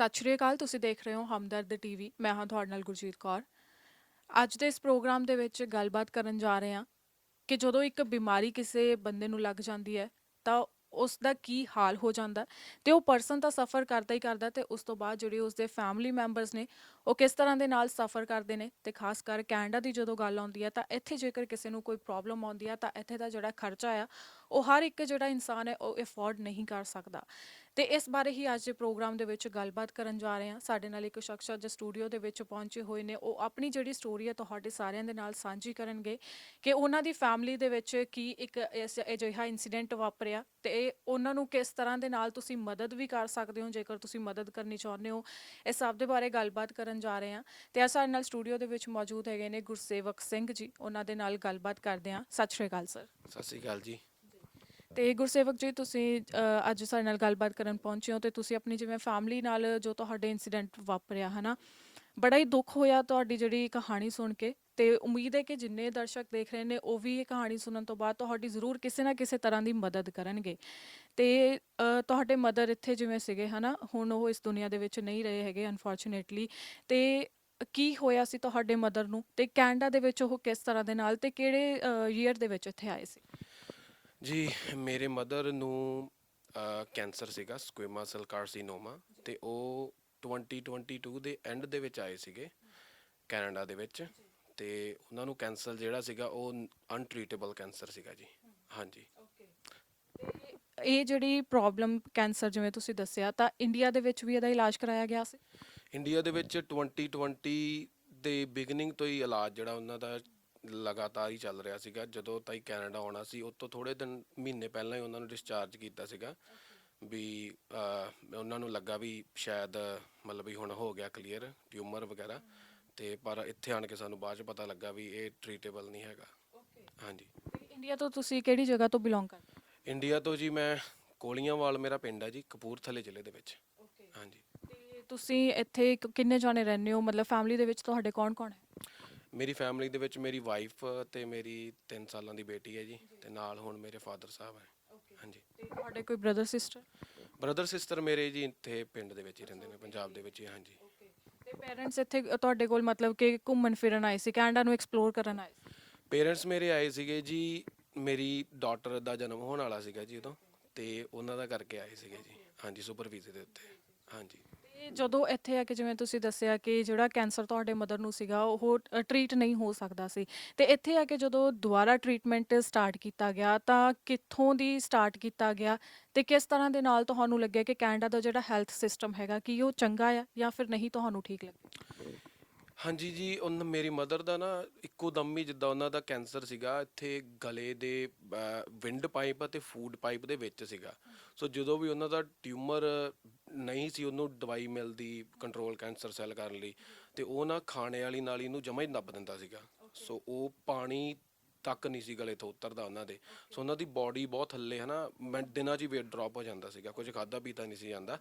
ਸਤਿ ਸ਼੍ਰੀ ਅਕਾਲ, ਤੁਸੀਂ ਦੇਖ ਰਹੇ ਹੋ ਹਮਦਰਦ ਟੀਵੀ। ਮੈਂ ਹਾਂ ਤੁਹਾਡੇ ਨਾਲ ਗੁਰਜੀਤ ਕੌਰ। ਅੱਜ ਦੇ ਇਸ ਪ੍ਰੋਗਰਾਮ ਦੇ ਵਿੱਚ ਗੱਲਬਾਤ ਕਰਨ ਜਾ ਰਹੇ ਹਾਂ ਕਿ ਜਦੋਂ ਇੱਕ ਬਿਮਾਰੀ ਕਿਸੇ ਬੰਦੇ ਨੂੰ ਲੱਗ ਜਾਂਦੀ ਹੈ, ਤਾਂ ਉਸ ਦਾ ਕੀ ਹਾਲ ਹੋ ਜਾਂਦਾ ਹੈ ਤੇ ਉਹ ਪਰਸਨ ਤਾਂ ਸਫਰ ਕਰਦਾ ਹੀ ਕਰਦਾ ਤੇ ਉਸ ਤੋਂ ਬਾਅਦ ਜਿਹੜੇ ਉਸ ਦੇ ਫੈਮਿਲੀ ਮੈਂਬਰਸ ਨੇ, ਉਹ ਕਿਸ ਤਰ੍ਹਾਂ ਦੇ ਨਾਲ ਸਫਰ ਕਰਦੇ ਨੇ ਤੇ ਖਾਸ ਕਰ ਕੈਨੇਡਾ ਦੀ ਜਦੋਂ ਗੱਲ ਆਉਂਦੀ ਹੈ, ਤਾਂ ਇੱਥੇ ਜੇਕਰ ਕਿਸੇ ਨੂੰ ਕੋਈ ਪ੍ਰੋਬਲਮ ਆਉਂਦੀ ਹੈ, ਤਾਂ ਇੱਥੇ ਦਾ ਜਿਹੜਾ ਖਰਚਾ ਆ, ਉਹ ਹਰ ਇੱਕ ਜਿਹੜਾ ਇਨਸਾਨ ਹੈ, ਉਹ ਅਫੋਰਡ ਨਹੀਂ ਕਰ ਸਕਦਾ। ਤੇ ਇਸ ਬਾਰੇ ਹੀ ਅੱਜ ਦੇ ਪ੍ਰੋਗਰਾਮ ਦੇ ਵਿੱਚ ਗੱਲਬਾਤ ਕਰਨ ਜਾ ਰਹੇ ਹਾਂ। ਸਾਡੇ ਨਾਲ ਇੱਕ ਸ਼ਖਸ ਅੱਜ ਸਟੂਡੀਓ ਦੇ ਵਿੱਚ ਪਹੁੰਚੇ ਹੋਏ ਨੇ। ਉਹ ਆਪਣੀ ਜਿਹੜੀ ਸਟੋਰੀ ਹੈ ਤੁਹਾਡੇ ਸਾਰਿਆਂ ਦੇ ਨਾਲ ਸਾਂਝੀ ਕਰਨਗੇ ਕਿ ਉਹਨਾਂ ਦੀ ਫੈਮਿਲੀ ਦੇ ਵਿੱਚ ਕੀ ਇੱਕ ਇਸ ਅਜਿਹਾ ਇਨਸੀਡੈਂਟ ਵਾਪਰਿਆ ਤੇ ਇਹ ਉਹਨਾਂ ਨੂੰ ਕਿਸ ਤਰ੍ਹਾਂ ਦੇ ਨਾਲ ਤੁਸੀਂ ਮਦਦ ਵੀ ਕਰ ਸਕਦੇ ਹੋ, ਜੇਕਰ ਤੁਸੀਂ ਮਦਦ ਕਰਨੀ ਚਾਹੁੰਦੇ ਹੋ। ਇਸ ਸਭ ਦੇ ਬਾਰੇ ਗੱਲਬਾਤ ਕਰਨ ਜਾ ਰਹੇ ਹਾਂ। ਤੇ ਅੱਜ ਸਾਡੇ ਨਾਲ ਸਟੂਡੀਓ ਦੇ ਵਿੱਚ ਮੌਜੂਦ ਹੈਗੇ ਨੇ ਗੁਰਸੇਵਕ ਸਿੰਘ ਜੀ। ਉਹਨਾਂ ਦੇ ਨਾਲ ਗੱਲਬਾਤ ਕਰਦੇ ਹਾਂ। ਸਤਿ ਸ਼੍ਰੀ ਅਕਾਲ, ਸਰ। ਸਤਿ ਸ਼੍ਰੀ ਅਕਾਲ ਜੀ। ਤੇ ਗੁਰਸੇਵਕ ਜੀ ਤੁਸੀਂ ਅ, ਅੱਜ ਸਾਡੇ ਨਾਲ ਗੱਲਬਾਤ ਕਰਨ ਪਹੁੰਚੇ ਹੋ ਤੇ ਤੁਸੀਂ ਆਪਣੀ ਜਿਵੇਂ ਫੈਮਿਲੀ ਨਾਲ ਜੋ ਤੁਹਾਡੇ ਇਨਸੀਡੈਂਟ ਵਾਪਰਿਆ ਹਨਾ? ਬੜਾ ਹੀ ਦੁੱਖ ਹੋਇਆ ਤੁਹਾਡੀ ਜਿਹੜੀ ਕਹਾਣੀ ਸੁਣ ਕੇ ਤੇ ਉਮੀਦ ਹੈ ਕਿ ਜਿੰਨੇ ਦਰਸ਼ਕ ਦੇਖ ਰਹੇ ਨੇ ਉਹ ਵੀ ਇਹ ਕਹਾਣੀ ਸੁਣਨ ਤੋਂ ਬਾਅਦ ਤੁਹਾਡੀ ਜ਼ਰੂਰ ਕਿਸੇ ਨਾ ਕਿਸੇ ਤਰ੍ਹਾਂ ਦੀ ਮਦਦ ਕਰਨਗੇ। ਤੇ ਅ, ਤੁਹਾਡੇ ਮਦਰ ਇੱਥੇ ਜਿਵੇਂ ਸੀਗੇ ਹਨਾ? ਹੁਣ ਉਹ ਇਸ ਦੁਨੀਆ ਦੇ ਵਿੱਚ ਨਹੀਂ ਰਹੇ ਹੈਗੇ ਅਨਫੋਰਚੂਨੇਟਲੀ ਤੇ ਕੀ ਹੋਇਆ ਸੀ ਤੁਹਾਡੇ ਮਦਰ ਨੂੰ? ਤੇ ਕੈਨੇਡਾ ਦੇ ਵਿੱਚ ਉਹ ਕਿਸ ਤਰ੍ਹਾਂ ਦੇ ਨਾਲ? ਤੇ ਕਿਹੜੇ ਈਅਰ ਦੇ ਵਿੱਚ ਇੱਥੇ ਆਏ ਸੀ? ਜੀ ਮੇਰੇ ਮਦਰ ਨੂੰ ਕੈਂਸਰ ਸੀਗਾ ਸਕੁਇਮਾ ਸੈਲ ਕਾਰਸੀਨੋਮਾ ਤੇ ਉਹ 2022 ਦੇ ਐਂਡ ਦੇ ਵਿੱਚ ਆਏ ਸੀਗੇ ਕੈਨੇਡਾ ਦੇ ਵਿੱਚ ਤੇ ਉਹਨਾਂ ਨੂੰ ਕੈਂਸਰ ਜਿਹੜਾ ਸੀਗਾ ਉਹ ਅਨਟ੍ਰੀਟੇਬਲ ਕੈਂਸਰ ਸੀਗਾ ਜੀ। ਹਾਂਜੀ। ਇਹ ਜਿਹੜੀ ਪ੍ਰੋਬਲਮ ਕੈਂਸਰ ਜਿਵੇਂ ਤੁਸੀਂ ਦੱਸਿਆ ਤਾਂ ਇੰਡੀਆ ਦੇ ਵਿੱਚ ਵੀ ਇਹਦਾ ਇਲਾਜ ਕਰਾਇਆ ਗਿਆ ਸੀ? ਇੰਡੀਆ ਦੇ ਵਿੱਚ 2020 ਦੇ ਬਿਗਨਿੰਗ ਤੋਂ ਹੀ ਇਲਾਜ ਜਿਹੜਾ ਉਹਨਾਂ ਦਾ ਲਗਾਤਾਰ ਹੀ ਚੱਲ ਰਿਹਾ ਸੀਗਾ ਜਦੋਂ ਤਾਈ ਕੈਨੇਡਾ ਆਉਣਾ ਸੀ ਉਸ ਤੋਂ ਥੋੜੇ ਦਿਨ ਮਹੀਨੇ ਪਹਿਲਾਂ ਹੀ ਉਹਨਾਂ ਨੂੰ ਡਿਸਚਾਰਜ ਕੀਤਾ ਸੀਗਾ ਵੀ ਅਹ, ਉਹਨਾਂ ਨੂੰ ਲੱਗਾ ਵੀ ਸ਼ਾਇਦ ਮਤਲਬ ਵੀ ਹੁਣ ਹੋ ਗਿਆ ਕਲੀਅਰ ਟਿਊਮਰ ਵਗੈਰਾ। ਤੇ ਪਰ ਇੱਥੇ ਆਣ ਕੇ ਸਾਨੂੰ ਬਾਅਦ ਚ ਪਤਾ ਲੱਗਾ ਵੀ ਇਹ ਟ੍ਰੀਟੇਬਲ ਨਹੀਂ ਹੈਗਾ। ਹਾਂਜੀ। ਇੰਡੀਆ ਤੋਂ ਤੁਸੀਂ ਕਿਹੜੀ ਜਗ੍ਹਾ ਤੋਂ ਬਿਲੋਂਗ ਕਰਦੇ? ਇੰਡੀਆ ਤੋਂ ਜੀ ਮੈਂ ਕੋਲੀਆਂਵਾਲ ਮੇਰਾ ਪਿੰਡ ਹੈ ਜੀ ਕਪੂਰਥਲੇ ਜ਼ਿਲ੍ਹੇ ਦੇ ਵਿੱਚ। ਹਾਂਜੀ। ਤੇ ਤੁਸੀਂ ਇੱਥੇ ਕ- ਕਿੰਨੇ ਜਾਣੇ ਰਹਿੰਦੇ ਹੋ? ਮਤਲਬ ਫੈਮਿਲੀ ਦੇ ਵਿੱਚ ਤੁਹਾਡੇ ਕੌਣ-ਕੌਣ ਹੈ? ਮੇਰੀ ਫੈਮਿਲੀ ਦੇ ਵਿੱਚ ਮੇਰੀ ਵਾਈਫ ਤੇ ਮੇਰੀ 3 ਸਾਲਾਂ ਦੀ ਬੇਟੀ ਹੈ ਜੀ ਤੇ ਨਾਲ ਹੁਣ ਮੇਰੇ ਫਾਦਰ ਸਾਹਿਬ ਹੈ। ਹਾਂਜੀ। ਤੇ ਤੁਹਾਡੇ ਕੋਈ ਬ੍ਰਦਰ ਸਿਸਟਰ ਬ੍ਰਦਰ ਸਿਸਟਰ ਮੇਰੇ ਜੀ ਇੱਥੇ ਪਿੰਡ ਦੇ ਵਿੱਚ ਹੀ ਰਹਿੰਦੇ ਨੇ ਪੰਜਾਬ ਦੇ ਵਿੱਚ ਹੀ ਹਾਂਜੀ। ਤੇ ਪੇਰੈਂਟਸ ਇੱਥੇ ਤੁਹਾਡੇ ਕੋਲ ਮਤਲਬ ਕਿ ਘੁੰਮਣ ਫਿਰਨ ਆਏ ਸੀ ਕੈਨੇਡਾ ਨੂੰ ਐਕਸਪਲੋਰ ਕਰਨ ਆਏ ਸੀ? ਪੇਰੈਂਟਸ ਮੇਰੇ ਆਏ ਸੀਗੇ ਜੀ ਮੇਰੀ ਡਾਟਰ ਦਾ ਜਨਮ ਹੋਣ ਵਾਲਾ ਸੀਗਾ ਜੀ ਉਦੋਂ ਤੇ ਉਹਨਾਂ ਦਾ ਕਰਕੇ ਆਏ ਸੀਗੇ ਜੀ ਹਾਂਜੀ ਸੁਪਰ ਵੀਜ਼ੇ ਦੇ ਉੱਤੇ ਹਾਂਜੀ। ਤੇ ਜਦੋਂ ਇੱਥੇ ਆ ਕੇ ਜਿਵੇਂ ਤੁਸੀਂ ਦੱਸਿਆ ਕਿ ਜਿਹੜਾ ਕੈਂਸਰ ਤੁਹਾਡੇ ਮਦਰ ਨੂੰ ਸੀਗਾ, ਉਹ ਟ੍ਰੀਟ ਨਹੀਂ ਹੋ ਸਕਦਾ ਸੀ। ਤੇ ਇੱਥੇ ਆ ਕੇ ਜਦੋਂ ਦੁਬਾਰਾ ਟ੍ਰੀਟਮੈਂਟ ਸਟਾਰਟ ਕੀਤਾ ਗਿਆ, ਤਾਂ ਕਿੱਥੋਂ ਦੀ ਸਟਾਰਟ ਕੀਤਾ ਗਿਆ ਤੇ ਕਿਸ ਤਰ੍ਹਾਂ ਦੇ ਨਾਲ ਤੁਹਾਨੂੰ ਲੱਗਿਆ ਕਿ ਕੈਨੇਡਾ ਦਾ ਜਿਹੜਾ ਹੈਲਥ ਸਿਸਟਮ ਹੈਗਾ, ਕੀ ਉਹ ਚੰਗਾ ਆ ਜਾਂ ਫਿਰ ਨਹੀਂ ਤੁਹਾਨੂੰ ਠੀਕ ਲੱਗਿਆ? ਹਾਂਜੀ ਜੀ ਉਹਨਾਂ ਮੇਰੀ ਮਦਰ ਦਾ ਨਾ ਇੱਕੋ ਦਮ ਹੀ ਜਿੱਦਾਂ ਉਹਨਾਂ ਦਾ ਕੈਂਸਰ ਸੀਗਾ, ਇੱਥੇ ਗਲੇ ਦੇ ਵਿੰਡ ਪਾਈਪ ਅਤੇ ਫੂਡ ਪਾਈਪ ਦੇ ਵਿੱਚ ਸੀਗਾ। ਸੋ ਜਦੋਂ ਵੀ ਉਹਨਾਂ ਦਾ ਟਿਊਮਰ ਨਹੀਂ ਸੀ ਉਹਨੂੰ ਦਵਾਈ ਮਿਲਦੀ ਕੰਟਰੋਲ ਕੈਂਸਰ ਸੈੱਲ ਕਰਨ ਲਈ ਤੇ ਉਹ ਨਾ ਖਾਣੇ ਵਾਲੀ ਨਾਲੀ ਨੂੰ ਜਮਾ ਹੀ ਦੱਬ ਦਿੰਦਾ ਸੀਗਾ। ਸੋ ਉਹ ਪਾਣੀ ਤੱਕ ਨਹੀਂ ਸੀ ਗਲੇ ਤੋਂ ਉਤਰਦਾ ਉਹਨਾਂ ਦੇ। ਸੋ ਉਹਨਾਂ ਦੀ ਬਾਡੀ ਬਹੁਤ ਥੱਲੇ ਹਨਾ ਮੈਂ ਦਿਨਾਂ 'ਚ ਹੀ weight ਡ੍ਰੌਪ ਹੋ ਜਾਂਦਾ ਸੀਗਾ ਕੁਝ ਖਾਦਾ ਪੀਤਾ ਨਹੀਂ ਸੀ ਜਾਂਦਾ।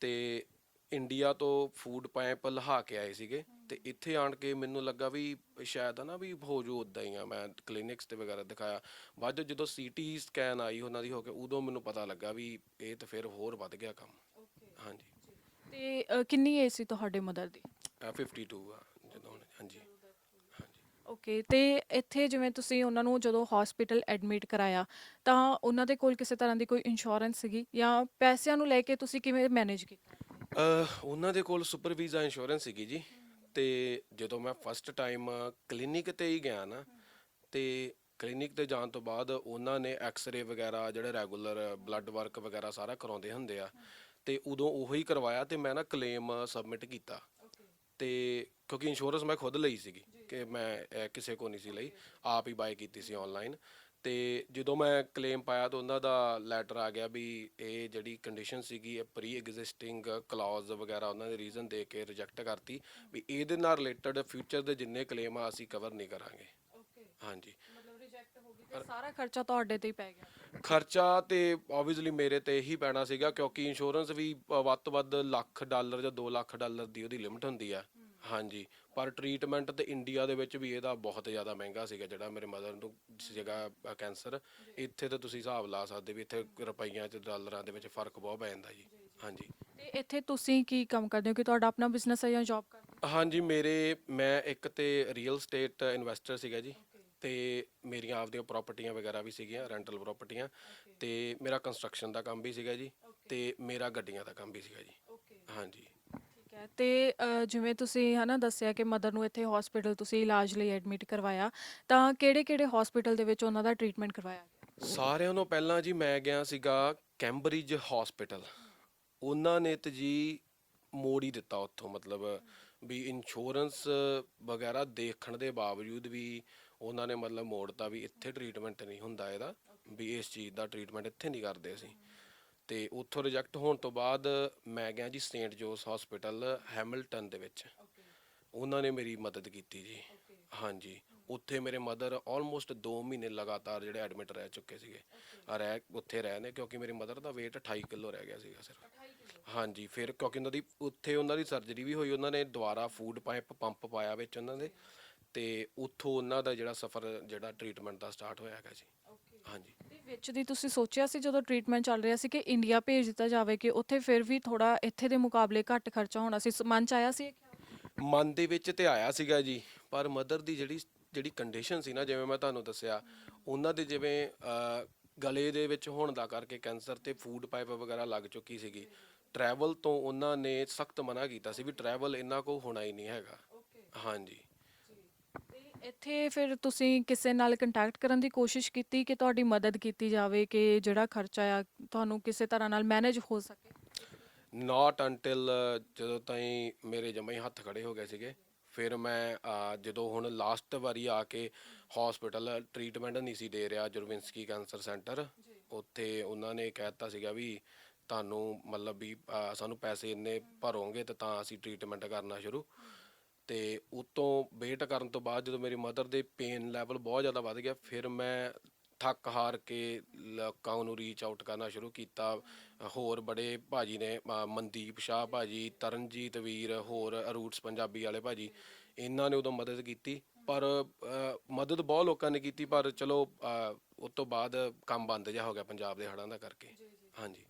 ਤੇ ਇੰਡੀਆ ਤੋਂ ਫੂਡ ਪਾਈਪ ਲਹਾ ਕੇ ਆਏ ਸੀਗੇ ਤੇ ਇੱਥੇ ਆਣ ਕੇ ਮੈਨੂੰ ਲੱਗਾ ਵੀ ਸ਼ਾਇਦ ਨਾ ਵੀ ਹੋ ਜੂ ਉਦਾਂ ਹੀ ਆ ਮੈਂ ਕਲੀਨਿਕਸ ਤੇ ਵਗੈਰਾ ਦਿਖਾਇਆ। ਬਾਅਦ ਜਦੋਂ ਸੀਟੀ ਸਕੈਨ ਆਈ ਉਹਨਾਂ ਦੀ ਹੋ ਕੇ ਉਦੋਂ ਮੈਨੂੰ ਪਤਾ ਲੱਗਾ ਵੀ ਇਹ ਤਾਂ ਫਿਰ ਹੋਰ ਵੱਧ ਗਿਆ ਕੰਮ। ਹਾਂਜੀ। ਤੇ ਅ, ਕਿੰਨੀ ਏਜ ਸੀ ਤੁਹਾਡੇ ਮਦਰ ਦੀ? ਅਹ 52 ਆ ਜਦੋਂ ਹਾਂਜੀ ਹਾਂਜੀ। ਓਕੇ ਤੇ ਇੱਥੇ ਜਿਵੇਂ ਤੁਸੀਂ ਉਹਨਾਂ ਨੂੰ ਜਦੋਂ ਹਸਪੀਟਲ ਐਡਮਿਟ ਕਰਾਇਆ ਤਾਂ ਉਹਨਾਂ ਦੇ ਕੋਲ ਕਿਸੇ ਤਰ੍ਹਾਂ ਦੀ ਕੋਈ ਇੰਸ਼ੋਰੈਂਸ ਸੀਗੀ? ਜਾਂ ਪੈਸਿਆਂ ਨੂੰ ਲੈ ਕੇ ਤੁਸੀਂ ਕਿਵੇਂ ਮੈਨੇਜ ਕੀਤਾ? ਅਹ ਉਹਨਾਂ ਦੇ ਕੋਲ ਸੁਪਰ ਵੀਜ਼ਾ ਇੰਸ਼ੋਰੈਂਸ ਸੀਗੀ ਜੀ। ਤੇ ਜਦੋਂ ਮੈਂ ਫਸਟ ਟਾਈਮ ਕਲੀਨਿਕ ਤੇ ਹੀ ਗਿਆ ਨਾ ਤੇ ਕਲੀਨਿਕ ਤੇ ਜਾਣ ਤੋਂ ਬਾਅਦ ਉਹਨਾਂ ਨੇ ਐਕਸ-ਰੇ ਵਗੈਰਾ ਜਿਹੜੇ ਰੈਗੂਲਰ ਬਲੱਡ ਵਰਕ ਵਗੈਰਾ ਸਾਰਾ ਕਰਾਉਂਦੇ ਹੁੰਦੇ ਆ। ਤੇ ਉਦੋਂ ਉਹੀ ਕਰਵਾਇਆ ਤੇ ਮੈਂ ਨਾ ਕਲੇਮ ਸਬਮਿਟ ਕੀਤਾ। ਤੇ ਕਿਉਂਕਿ ਇੰਸ਼ੋਰੈਂਸ ਮੈਂ ਖੁਦ ਲਈ ਸੀਗੀ ਕਿ ਮੈਂ ਅਹ, ਕਿਸੇ ਕੋ ਨਹੀਂ ਸੀ ਲਈ ਆਪ ਹੀ ਬਾਈ ਕੀਤੀ ਸੀ ਆਨਲਾਈਨ ਤੇ ਜਦੋਂ ਮੈਂ ਕਲੇਮ ਪਾਇਆ ਤਾਂ ਉਹਨਾਂ ਦਾ ਲੈਟਰ ਆ ਗਿਆ ਵੀ ਇਹ ਜਿਹੜੀ ਕੰਡੀਸ਼ਨ ਸੀਗੀ ਇਹ ਪ੍ਰੀ ਐਗਜ਼ਿਸਟਿੰਗ ਕਲੌਜ਼ ਵਗੈਰਾ ਉਹਨਾਂ ਦੇ ਰੀਜ਼ਨ ਦੇ ਕੇ ਰਿਜੈਕਟ ਕਰਤੀ ਵੀ ਇਹਦੇ ਨਾਲ ਰਿਲੇਟਡ ਫਿਊਚਰ ਦੇ ਜਿੰਨੇ ਕਲੇਮ ਆ ਅਸੀਂ ਕਵਰ ਨਹੀਂ ਕਰਾਂਗੇ। ਓਕੇ ਹਾਂਜੀ ਮਤਲਬ ਰਿਜੈਕਟ ਹੋ ਗਈ ਤੇ ਸਾਰਾ ਖਰਚਾ ਤੁਹਾਡੇ ਤੇ ਹੀ ਪੈ ਗਿਆ? ਖਰਚਾ ਤੇ ਆਬਵੀਅਸਲੀ ਮੇਰੇ ਤੇ ਹੀ ਪੈਣਾ ਸੀਗਾ ਕਿਉਂਕਿ ਇੰਸ਼ੋਰੈਂਸ ਵੀ ਅ, ਵੱਧ ਤੋਂ ਵੱਧ ਲੱਖ ਡਾਲਰ ਜਾਂ 2 ਲੱਖ ਡਾਲਰ ਦੀ ਉਹਦੀ ਲਿਮਟ ਹੁੰਦੀ ਆ। ਹਾਂਜੀ। ਪਰ ਟ੍ਰੀਟਮੈਂਟ ਤੇ ਇੰਡੀਆ ਦੇ ਵਿੱਚ ਵੀ ਇਹਦਾ ਬਹੁਤ ਜ਼ਿਆਦਾ ਮਹਿੰਗਾ ਸੀਗਾ ਜਿਹੜਾ ਮੇਰੇ ਮਦਰ ਨੂੰ ਸੀਗਾ ਕੈਂਸਰ ਇੱਥੇ ਤਾਂ ਤੁਸੀਂ ਹਿਸਾਬ ਲਾ ਸਕਦੇ ਵੀ ਇੱਥੇ ਰੁਪਈਆਂ ਚ ਡਾਲਰਾਂ ਦੇ ਵਿੱਚ ਫ਼ਰਕ ਬਹੁਤ ਪੈ ਜਾਂਦਾ ਜੀ। ਹਾਂਜੀ। ਤੇ ਇੱਥੇ ਤੁਸੀਂ ਕੀ ਕੰਮ ਕਰਦੇ ਹੋ? ਕਿ ਤੁਹਾਡਾ ਆਪਣਾ ਬਿਜ਼ਨਸ ਹੈ ਜਾਂ ਜੌਬ ਕਰਦੇ ਹੋ? ਹਾਂਜੀ ਮੇਰੇ ਮੈਂ ਇੱਕ ਤੇ ਰੀਅਲ ਸਟੇਟ ਇਨਵੈਸਟਰ ਸੀਗਾ ਜੀ। ਤੇ ਮੇਰੀਆਂ ਆਪਦੀਆਂ ਪ੍ਰਾਪਰਟੀਆਂ ਵਗੈਰਾ ਵੀ ਸੀਗੀਆਂ ਰੈਂਟਲ ਪ੍ਰਾਪਰਟੀਆਂ ਤੇ ਮੇਰਾ ਕੰਸਟਰਕਸ਼ਨ ਦਾ ਕੰਮ ਵੀ ਸੀਗਾ ਜੀ ਤੇ ਮੇਰਾ ਗੱਡੀਆਂ ਦਾ ਕੰਮ ਵੀ ਸੀਗਾ ਜੀ। ਹਾਂਜੀ। ਠੀਕ ਹੈ। ਤੇ ਅ, ਜਿਵੇਂ ਤੁਸੀਂ ਹਨਾ ਦੱਸਿਆ ਕਿ ਮਦਰ ਨੂੰ ਇੱਥੇ ਹਸਪੀਟਲ ਤੁਸੀਂ ਇਲਾਜ ਲਈ ਐਡਮਿਟ ਕਰਵਾਇਆ ਤਾਂ ਕਿਹੜੇ-ਕਿਹੜੇ ਹਸਪੀਟਲ ਦੇ ਵਿੱਚ ਉਹਨਾਂ ਦਾ ਟ੍ਰੀਟਮੈਂਟ ਕਰਵਾਇਆ ਸਾਰਿਆਂ ਨੂੰ ਪਹਿਲਾਂ ਜੀ ਮੈਂ ਗਿਆ ਸੀਗਾ ਕੈਂਬਰਿਜ ਹਸਪੀਟਲ ਉਹਨਾਂ ਨੇ ਤੇ ਜੀ ਮੋੜ ਹੀ ਦਿੱਤਾ ਉੱਥੋਂ ਮਤਲਬ ਵੀ ਇੰਸ਼ੋਰੈਂਸ ਵਗੈਰਾ ਦੇਖਣ ਦੇ ਬਾਵਜੂਦ ਵੀ ਉਹਨਾਂ ਨੇ ਮਤਲਬ ਮੋੜਤਾ ਵੀ ਇੱਥੇ ਟ੍ਰੀਟਮੈਂਟ ਨਹੀਂ ਹੁੰਦਾ ਇਹਦਾ ਵੀ ਇਸ ਚੀਜ਼ ਦਾ ਟ੍ਰੀਟਮੈਂਟ ਇੱਥੇ ਨਹੀਂ ਕਰਦੇ ਅਸੀਂ। ਤੇ ਉੱਥੋਂ ਰਿਜੈਕਟ ਹੋਣ ਤੋਂ ਬਾਅਦ ਮੈਂ ਗਿਆ ਜੀ ਸੇਂਟ ਜੋਸ ਹਸਪੀਟਲ ਹੈਮਿਲਟਨ ਦੇ ਵਿੱਚ। ਉਹਨਾਂ ਨੇ ਮੇਰੀ ਮਦਦ ਕੀਤੀ ਜੀ। ਹਾਂਜੀ। ਉੱਥੇ ਮੇਰੇ ਮਦਰ ਆਲਮੋਸਟ 2 ਮਹੀਨੇ ਲਗਾਤਾਰ ਜਿਹੜੇ ਐਡਮਿਟ ਰਹਿ ਚੁੱਕੇ ਸੀਗੇ। ਰਹਿ ਉੱਥੇ ਰਹੇ ਨੇ ਕਿਉਂਕਿ ਮੇਰੀ ਮਦਰ ਦਾ weight 28 ਕਿਲੋ ਰਹਿ ਗਿਆ ਸੀਗਾ ਸਿਰਫ। ਹਾਂਜੀ ਫਿਰ ਕਿਉਂਕਿ ਉਹਨਾਂ ਦੀ ਉੱਥੇ ਉਹਨਾਂ ਦੀ ਸਰਜਰੀ ਵੀ ਹੋਈ ਉਹਨਾਂ ਨੇ ਦੁਬਾਰਾ ਫੂਡ ਪਾਈਪ ਪੰਪ ਪਾਇਆ ਵਿੱਚ ਉਹਨਾਂ ਦੇ। ਤੇ ਉੱਥੋਂ ਉਹਨਾਂ ਦਾ ਜਿਹੜਾ ਸਫਰ ਜਿਹੜਾ ਟ੍ਰੀਟਮੈਂਟ ਦਾ ਸਟਾਰਟ ਹੋਇਆ ਹੈਗਾ ਜੀ। ਹਾਂਜੀ। ਤੇ ਵਿੱਚ ਦੀ ਤੁਸੀਂ ਸੋਚਿਆ ਸੀ ਜਦੋਂ ਟ੍ਰੀਟਮੈਂਟ ਚੱਲ ਰਿਹਾ ਸੀ ਕਿ ਇੰਡੀਆ ਭੇਜ ਦਿੱਤਾ ਜਾਵੇ ਕਿ ਉੱਥੇ ਫਿਰ ਵੀ ਥੋੜਾ ਇੱਥੇ ਦੇ ਮੁਕਾਬਲੇ ਘੱਟ ਖਰਚਾ ਹੋਣਾ ਸੀ? ਮਨ ਚ ਆਇਆ ਸੀ ਇਹ ਖਿਆਲ? ਮਨ ਦੇ ਵਿੱਚ ਤੇ ਆਇਆ ਸੀਗਾ ਜੀ ਪਰ ਮਦਰ ਦੀ ਜਿਹੜੀ ਜਿਹੜੀ ਕੰਡੀਸ਼ਨ ਸੀ ਨਾ ਜਿਵੇਂ ਮੈਂ ਤੁਹਾਨੂੰ ਦੱਸਿਆ ਉਹਨਾਂ ਦੇ ਜਿਵੇਂ ਅਹ, ਗਲੇ ਦੇ ਵਿੱਚ ਹੋਣ ਦਾ ਕਰਕੇ ਕੈਂਸਰ ਤੇ ਫੂਡ ਪਾਈਪ ਵਗੈਰਾ ਲੱਗ ਚੁੱਕੀ ਸੀਗੀ। ਟਰੈਵਲ ਤੋਂ ਉਹਨਾਂ ਨੇ ਸਖਤ ਮਨਾ ਕੀਤਾ ਸੀ ਵੀ ਟਰੈਵਲ ਇੰਨਾ ਕੋ ਹੋਣਾ ਹੀ ਨਹੀਂ ਹੈਗਾ। ਹਾਂਜੀ। ਇੱਥੇ ਫਿਰ ਤੁਸੀਂ ਕਿਸੇ ਨਾਲ ਕੰਟੈਕਟ ਕਰਨ ਦੀ ਕੋਸ਼ਿਸ਼ ਕੀਤੀ ਕਿ ਤੁਹਾਡੀ ਮਦਦ ਕੀਤੀ ਜਾਵੇ ਕਿ ਜਿਹੜਾ ਖਰਚਾ ਆ ਤੁਹਾਨੂੰ ਕਿਸੇ ਤਰ੍ਹਾਂ ਨਾਲ ਮੈਨੇਜ ਹੋ ਸਕੇ? ਨਾਟ ਅੰਟਿਲ ਜਦੋਂ ਤਾਈਂ ਮੇਰੇ ਜਮਾਂ ਹੀ ਹੱਥ ਖੜੇ ਹੋ ਗਏ ਸੀਗੇ। ਫਿਰ ਮੈਂ ਅਹ, ਜਦੋਂ ਹੁਣ ਲਾਸਟ ਵਾਰੀ ਆ ਕੇ ਹਸਪੀਟਲ ਟ੍ਰੀਟਮੈਂਟ ਨਹੀਂ ਸੀ ਦੇ ਰਿਹਾ ਜੁਰਵਿੰਸਕੀ ਕੈਂਸਰ ਸੈਂਟਰ ਉੱਥੇ ਉਹਨਾਂ ਨੇ ਕਹਿਤਾ ਸੀਗਾ ਵੀ ਤੁਹਾਨੂੰ ਮਤਲਬ ਵੀ ਅਹ, ਸਾਨੂੰ ਪੈਸੇ ਇੰਨੇ ਭਰੋਗੇ ਤੇ ਤਾਂ ਅਸੀਂ ਟ੍ਰੀਟਮੈਂਟ ਕਰਨਾ ਸ਼ੁਰੂ। ਤੇ ਉਤੋਂ ਵੇਟ ਕਰਨ ਤੋਂ ਬਾਅਦ ਜਦੋਂ ਮੇਰੀ ਮਦਰ ਦੇ ਪੇਨ ਲੈਵਲ ਬਹੁਤ ਜ਼ਿਆਦਾ ਵੱਧ ਗਿਆ ਫਿਰ ਮੈਂ ਥੱਕ ਹਾਰ ਕੇ ਲੋਕਾਂ ਨੂੰ ਰੀਚ ਆਊਟ ਕਰਨਾ ਸ਼ੁਰੂ ਕੀਤਾ। ਹੋਰ ਬੜੇ ਭਾਜੀ ਨੇ ਮਨਦੀਪ ਸ਼ਾਹ ਭਾਜੀ ਤਰਨਜੀਤ ਵੀਰ ਹੋਰ ਰੂਟਸ ਪੰਜਾਬੀ ਵਾਲੇ ਭਾਜੀ ਇਹਨਾਂ ਨੇ ਉਦੋਂ ਮਦਦ ਕੀਤੀ। ਪਰ ਮਦਦ ਬਹੁਤ ਲੋਕਾਂ ਨੇ ਕੀਤੀ ਪਰ ਚਲੋ ਉਸ ਤੋਂ ਬਾਅਦ ਕੰਮ ਬੰਦ ਜਿਹਾ ਹੋ ਗਿਆ ਪੰਜਾਬ ਦੇ ਹੜ੍ਹਾਂ ਦਾ ਕਰਕੇ। ਹਾਂਜੀ।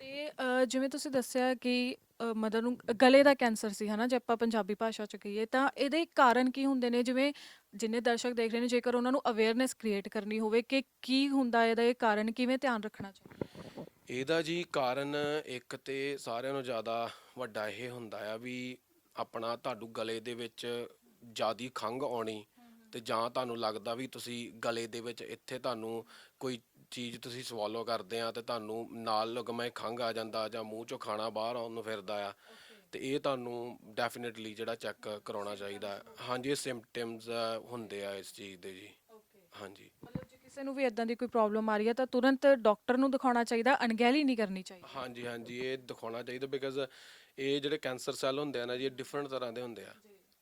ਤੇ ਅ, ਜਿਵੇਂ ਤੁਸੀਂ ਦੱਸਿਆ ਕਿ ਮਦਰ ਨੂੰ ਗਲੇ ਦਾ ਕੈਂਸਰ ਸੀ ਹਨਾ ਜੇ ਆਪਾਂ ਪੰਜਾਬੀ ਭਾਸ਼ਾ ਚ ਕਹੀਏ ਤਾਂ ਇਹਦੇ ਕਾਰਨ ਕੀ ਹੁੰਦੇ ਨੇ? ਜਿਵੇਂ ਜਿੰਨੇ ਦਰਸ਼ਕ ਦੇਖ ਰਹੇ ਨੇ ਜੇਕਰ ਉਹਨਾਂ ਨੂੰ ਅਵੇਅਰਨੈਸ ਕ੍ਰੀਏਟ ਕਰਨੀ ਹੋਵੇ ਕਿ ਕੀ ਹੁੰਦਾ ਇਹਦਾ ਇਹ ਕਾਰਨ ਕਿਵੇਂ ਧਿਆਨ ਰੱਖਣਾ ਚਾਹੀਦਾ? ਇਹਦਾ ਜੀ ਕਾਰਨ ਇੱਕ ਤੇ ਸਾਰਿਆਂ ਨੂੰ ਜ਼ਿਆਦਾ ਵੱਡਾ ਇਹ ਹੁੰਦਾ ਆ ਵੀ ਆਪਣਾ ਤੁਹਾਨੂੰ ਗਲੇ ਦੇ ਵਿੱਚ ਜਿਆਦੀ ਖੰਘ ਆਉਣੀ ਤੇ ਜਾਂ ਤੁਹਾਨੂੰ ਲੱਗਦਾ ਵੀ ਤੁਸੀਂ ਗਲੇ ਦੇ ਵਿੱਚ ਇੱਥੇ ਤੁਹਾਨੂੰ ਕੋਈ ਚੀਜ਼ ਤੁਸੀਂ ਸਵਾਲੋ ਕਰਦੇ ਆ ਤੇ ਤੁਹਾਨੂੰ ਨਾਲ ਲਗਮੇ ਖੰਘ ਆ ਜਾਂਦਾ ਜਾਂ ਮੂੰਹ ਚੋਂ ਖਾਣਾ ਬਾਹਰ ਆਉਣ ਨੂੰ ਫਿਰਦਾ ਆ ਤੇ ਇਹ ਤੁਹਾਨੂੰ ਡੈਫੀਨਿਟਲੀ ਜਿਹੜਾ ਚੈੱਕ ਕਰਾਉਣਾ ਚਾਹੀਦਾ। ਹਾਂਜੀ ਇਹ ਸਿੰਪਟਮਸ ਹੁੰਦੇ ਆ ਇਸ ਚੀਜ਼ ਦੇ ਜੀ। ਹਾਂਜੀ। ਮਤਲਬ ਜੇ ਕਿਸੇ ਨੂੰ ਵੀ ਇਦਾਂ ਦੀ ਕੋਈ ਪ੍ਰੋਬਲਮ ਆ ਰਹੀ ਹੈ ਤਾਂ ਤੁਰੰਤ ਡਾਕਟਰ ਨੂੰ ਦਿਖਾਉਣਾ ਚਾਹੀਦਾ ਅਣਗਹਿਲੀ ਨਹੀਂ ਕਰਨੀ ਚਾਹੀਦੀ। ਹਾਂਜੀ ਹਾਂਜੀ ਇਹ ਦਿਖਾਉਣਾ ਚਾਹੀਦਾ ਬਿਕਾਜ਼ ਇਹ ਜਿਹੜੇ ਕੈਂਸਰ ਸੈੱਲ ਹੁੰਦੇ ਆ ਨਾ ਜੀ ਇਹ ਡਿਫਰੈਂਟ ਤਰ੍ਹਾਂ ਦੇ ਹੁੰਦੇ ਆ।